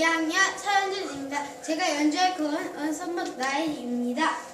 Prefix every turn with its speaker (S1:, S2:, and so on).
S1: 2학년 서현진입니다. 제가 연주할 곡은 은선목 나인입니다.